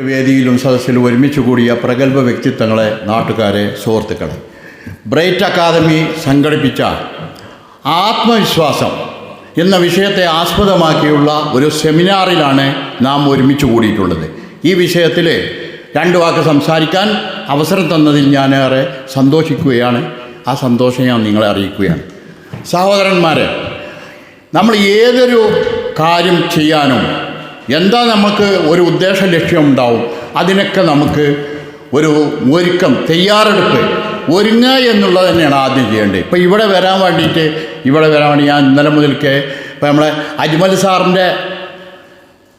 വേദിയിലും സദസ്സിലും ഒരുമിച്ച് കൂടിയ പ്രഗത്ഭ വ്യക്തിത്വങ്ങളെ നാട്ടുകാരെ സുഹൃത്തുക്കളെ. ബ്രൈറ്റ് അക്കാദമി സംഘടിപ്പിച്ച ആത്മവിശ്വാസം എന്ന വിഷയത്തെ ആസ്പദമാക്കിയുള്ള ഒരു സെമിനാറിലാണ് നാം ഒരുമിച്ച് കൂടിയിട്ടുള്ളത്. ഈ വിഷയത്തിൽ രണ്ട് വാക്ക് സംസാരിക്കാൻ അവസരം തന്നതിൽ ഞാൻ ഏറെ സന്തോഷിക്കുകയാണ്. ആ സന്തോഷം ഞാൻ നിങ്ങളെ അറിയിക്കുകയാണ്. സഹോദരന്മാരെ നമ്മൾ ഏതൊരു കാര്യം ചെയ്യാനും എന്താ നമുക്ക് ഒരു ഉദ്ദേശ ലക്ഷ്യം ഉണ്ടാവും അതിനൊക്കെ നമുക്ക് ഒരു ഒരുക്കം തയ്യാറെടുപ്പ് ഒരുങ്ങുക എന്നുള്ളത് തന്നെയാണ് ആദ്യം ചെയ്യേണ്ടത്. ഇപ്പോൾ ഇവിടെ വരാൻ വേണ്ടിയിട്ട് ഇവിടെ വരാൻ വേണ്ടി ഞാൻ ഇന്നലെ മുതൽക്ക് ഇപ്പോൾ നമ്മളെ അജ്മൽ സാറിന്റെ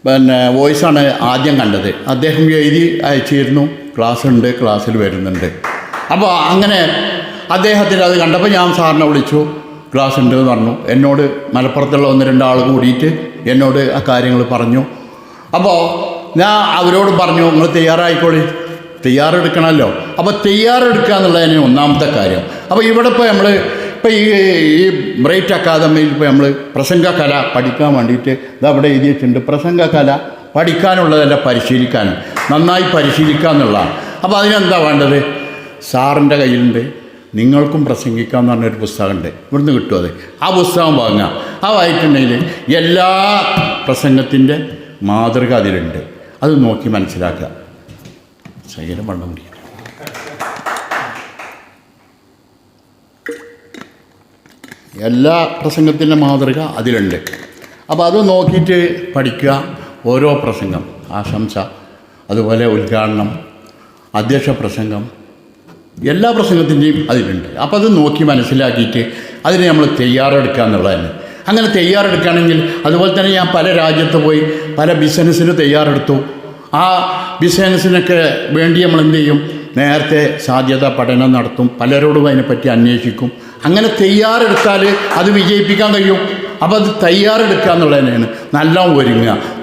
പിന്നെ വോയിസാണ് ആദ്യം കണ്ടത്. അദ്ദേഹം എഴുതി അയച്ചിരുന്നു. ക്ലാസ് ഉണ്ട് ക്ലാസ്സിൽ വരുന്നുണ്ട്. അപ്പോൾ അങ്ങനെ അദ്ദേഹത്തിന് അത് കണ്ടപ്പോൾ ഞാൻ സാറിനെ വിളിച്ചു. ക്ലാസ് ഉണ്ട് എന്ന് പറഞ്ഞു. എന്നോട് മലപ്പുറത്തുള്ള ഒന്ന് രണ്ടാൾ കൂടിയിട്ട് എന്നോട് ആ കാര്യങ്ങൾ പറഞ്ഞു. അപ്പോൾ ഞാൻ അവരോട് പറഞ്ഞു നിങ്ങൾ തയ്യാറായിക്കോളി. തയ്യാറെടുക്കണമല്ലോ. അപ്പോൾ തയ്യാറെടുക്കുക എന്നുള്ളതിന് ഒന്നാമത്തെ കാര്യം. അപ്പോൾ ഇവിടെ ഇപ്പോൾ നമ്മൾ ഇപ്പോൾ ഈ ഈ ബ്രൈറ്റ് അക്കാദമിയിൽ ഇപ്പോൾ നമ്മൾ പ്രസംഗകല പഠിക്കാൻ വേണ്ടിയിട്ട് ഇത് അവിടെ എഴുതി വെച്ചിട്ടുണ്ട് പ്രസംഗകല പഠിക്കാനുള്ളതല്ല പരിശീലിക്കാനും നന്നായി പരിശീലിക്കുക എന്നുള്ളതാണ്. അപ്പോൾ അതിനെന്താ വേണ്ടത്? സാറിന്റെ കയ്യിലുണ്ട്. നിങ്ങൾക്കും പ്രസംഗിക്കാം എന്ന് പറഞ്ഞൊരു പുസ്തകമുണ്ട്. ഇവിടുന്ന് കിട്ടും അത്. ആ പുസ്തകം വാങ്ങുക. ആ വായിച്ചിട്ടുണ്ടെങ്കിൽ എല്ലാ പ്രസംഗത്തിന്റെ മാതൃക അതിലുണ്ട് അത് നോക്കി മനസ്സിലാക്കുക. ശരീരം വണ്ണം പിടിക്കും എല്ലാ പ്രസംഗത്തിന്റെ മാതൃക അതിലുണ്ട്. അപ്പോൾ അത് നോക്കിയിട്ട് പഠിക്കുക. ഓരോ പ്രസംഗം ആശംസ അതുപോലെ ഉദ്ഘാടനം അധ്യക്ഷ പ്രസംഗം എല്ലാ പ്രസംഗത്തിന്റെയും അതിലുണ്ട്. അപ്പോൾ അത് നോക്കി മനസ്സിലാക്കിയിട്ട് അതിനെ നമ്മൾ തയ്യാറെടുക്കുക എന്നുള്ളതാണ് അങ്ങനെ തയ്യാറെടുക്കുകയാണെങ്കിൽ അതുപോലെ തന്നെ ഞാൻ പല രാജ്യത്ത് പോയി പല ബിസിനസ്സിന് തയ്യാറെടുത്തു. ആ ബിസിനസ്സിനൊക്കെ വേണ്ടി നമ്മൾ എന്ത് ചെയ്യും? നേരത്തെ സാധ്യത പഠനം നടത്തും. പലരോടും അതിനെപ്പറ്റി അന്വേഷിക്കും. അങ്ങനെ തയ്യാറെടുത്താൽ അത് വിജയിപ്പിക്കാൻ കഴിയും. അപ്പോൾ അത് തയ്യാറെടുക്കുക എന്നുള്ളത് തന്നെയാണ് നല്ല ഒരുങ്ങുക.